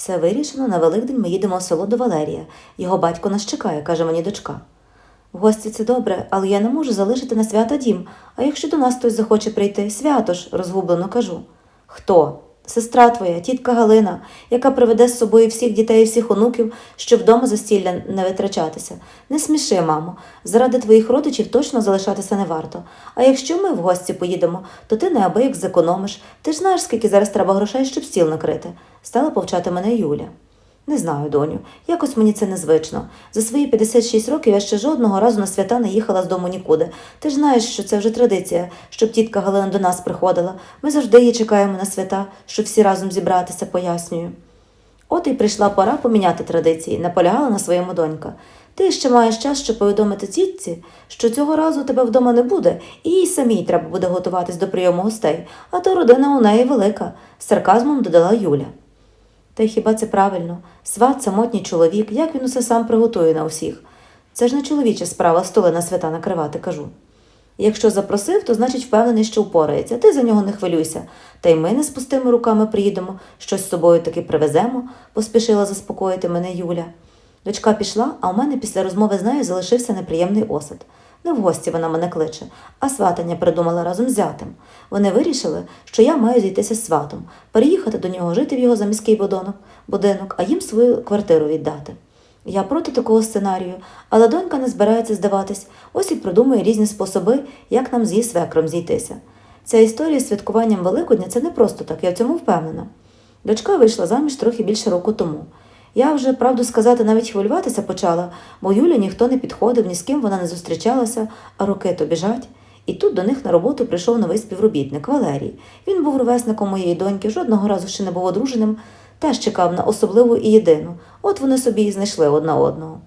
Все вирішено, на Великдень ми їдемо в село до Валерія. Його батько нас чекає, каже мені дочка. В гості це добре, але я не можу залишити на свято дім. А якщо до нас хтось захоче прийти, свято ж, розгублено кажу. Хто? Сестра твоя, тітка Галина, яка приведе з собою всіх дітей і всіх онуків, щоб вдома застілля не витрачатися. Не сміши, мамо, заради твоїх родичів точно залишатися не варто. А якщо ми в гості поїдемо, то ти неабияк зекономиш. Ти ж знаєш, скільки зараз треба грошей, щоб стіл накрити. Стала повчати мене Юля. Не знаю, доню, якось мені це незвично. За свої 56 років я ще жодного разу на свята не їхала з дому нікуди. Ти ж знаєш, що це вже традиція, щоб тітка Галина до нас приходила. Ми завжди її чекаємо на свята, щоб всі разом зібратися, пояснюю. От і прийшла пора поміняти традиції, наполягала на своєму донька. Ти ще маєш час, щоб повідомити тітці, що цього разу тебе вдома не буде, і їй самій треба буде готуватись до прийому гостей, а то родина у неї велика, з сарказмом додала Юля. Та й хіба це правильно? Сват, самотній чоловік, як він усе сам приготує на усіх? Це ж не чоловіча справа столи на свята накривати, кажу. Якщо запросив, то значить впевнений, що впорається. Ти за нього не хвилюйся. Та й ми не з пустими руками приїдемо, щось з собою таки привеземо, поспішила заспокоїти мене Юля. Дочка пішла, а у мене після розмови з нею залишився неприємний осад. Не в гості вона мене кличе, а сватання придумала разом з зятем. Вони вирішили, що я маю зійтися з сватом, переїхати до нього жити в його заміський будинок, будинок, а їм свою квартиру віддати. Я проти такого сценарію, але донька не збирається здаватись, ось і придумує різні способи, як нам з її свекром зійтися. Ця історія з святкуванням Великодня це не просто так, я в цьому впевнена. Дочка вийшла заміж трохи більше року тому. Я вже, правду сказати, навіть хвилюватися почала, бо Юля ніхто не підходив, ні з ким вона не зустрічалася, а роки то біжать. І тут до них на роботу прийшов новий співробітник Валерій. Він був ровесником моєї доньки, жодного разу ще не був одруженим, теж чекав на особливу і єдину. От вони собі і знайшли одна одного.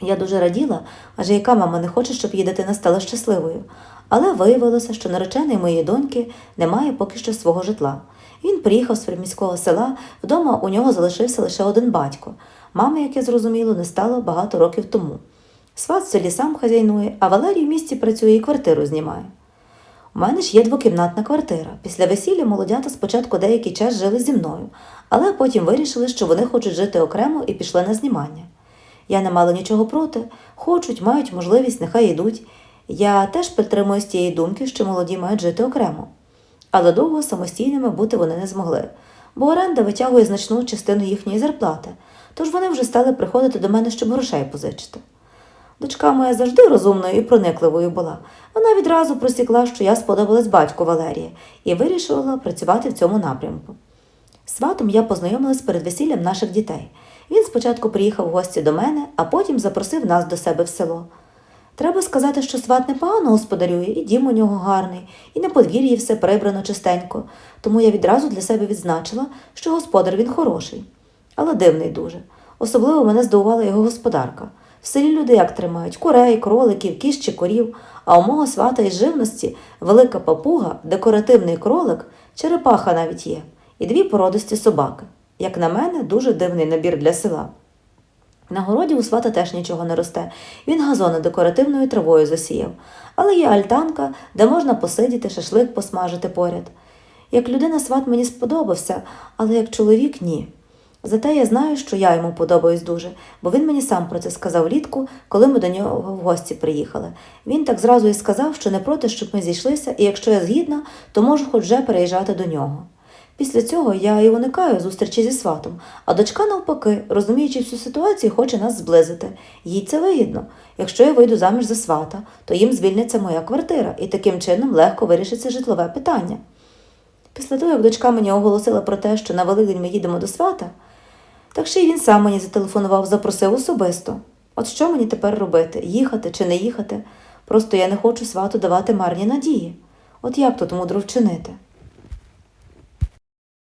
Я дуже раділа, адже яка мама не хоче, щоб її дитина стала щасливою. Але виявилося, що наречений моєї доньки не має поки що свого житла. Він приїхав з приміського села, вдома у нього залишився лише один батько. Мами, як я зрозуміло, не стало багато років тому. Сват в селі сам хазяйнує, а Валерій в місті працює і квартиру знімає. У мене ж є двокімнатна квартира. Після весілля молодята спочатку деякий час жили зі мною, але потім вирішили, що вони хочуть жити окремо і пішли на знімання. Я не мала нічого проти, хочуть, мають можливість, нехай йдуть. Я теж підтримую з тієї думки, що молоді мають жити окремо. Але довго самостійними бути вони не змогли, бо оренда витягує значну частину їхньої зарплати, тож вони вже стали приходити до мене, щоб грошей позичити. Дочка моя завжди розумною і проникливою була. Вона відразу просікла, що я сподобалась батьку Валерія, і вирішила працювати в цьому напрямку. Сватом я познайомилась перед весіллям наших дітей. Він спочатку приїхав в гості до мене, а потім запросив нас до себе в село. Треба сказати, що сват непогано господарює, і дім у нього гарний, і на подвір'ї все прибрано чистенько, тому я відразу для себе відзначила, що господар він хороший, але дивний дуже. Особливо мене здивувала його господарка. В селі люди як тримають курей, кроликів, чи корів, а у мого свата із живності велика папуга, декоративний кролик, черепаха навіть є, і дві породисті собаки. Як на мене, дуже дивний набір для села. На городі у свата теж нічого не росте. Він газони декоративною травою засіяв. Але є альтанка, де можна посидіти, шашлик посмажити поряд. Як людина сват мені сподобався, але як чоловік ні. Зате я знаю, що я йому подобаюсь дуже, бо він мені сам про це сказав влітку, коли ми до нього в гості приїхали. Він так зразу і сказав, що не проти, щоб ми зійшлися, і якщо я згідна, то можу хоч вже переїжджати до нього. Після цього я і уникаю зустрічі зі сватом, а дочка, навпаки, розуміючи всю ситуацію, хоче нас зблизити. Їй це вигідно. Якщо я вийду заміж за свата, то їм звільниться моя квартира, і таким чином легко вирішиться житлове питання. Після того, як дочка мені оголосила про те, що на Великдень ми їдемо до свата, так ще й він сам мені зателефонував, запросив особисто. От що мені тепер робити? Їхати чи не їхати? Просто я не хочу свату давати марні надії. От як тут мудро вчинити?